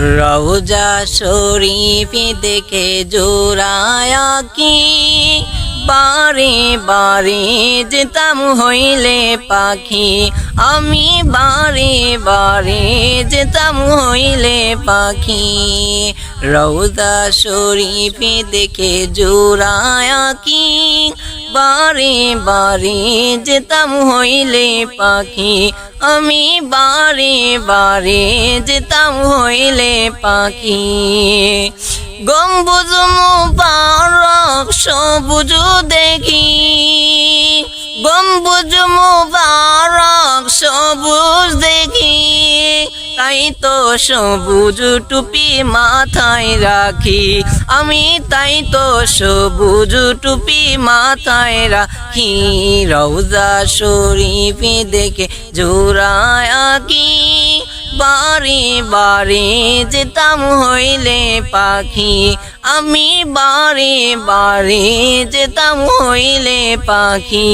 রওজা শরীফ দেখে জোড়ায়া কি বারে বারে যেতাম হইলে পাখি। আমি বারে বারে যেতাম হইলে পাখি। রওজা শরীফ দেখে জোড়ায়া কি বারে বারে যেতাম হইলে পাখি। আমি বারে বারে যেতাম হইলে পাখি। গম্বুজ মুবারক সবুজ দেখি। গম্বুজ মুবারক সবুজ দেখি। তাই তো সবুজ টুপি মাথায় রাখি। আমি তাই তো সবুজ টুপি মাথায় রাখি। রওজা শরীফ দেখে জোড়ায় কি বারে বারে যেতাম হইলে পাখি। আমি বারে বারে যেতাম হইলে পাখি।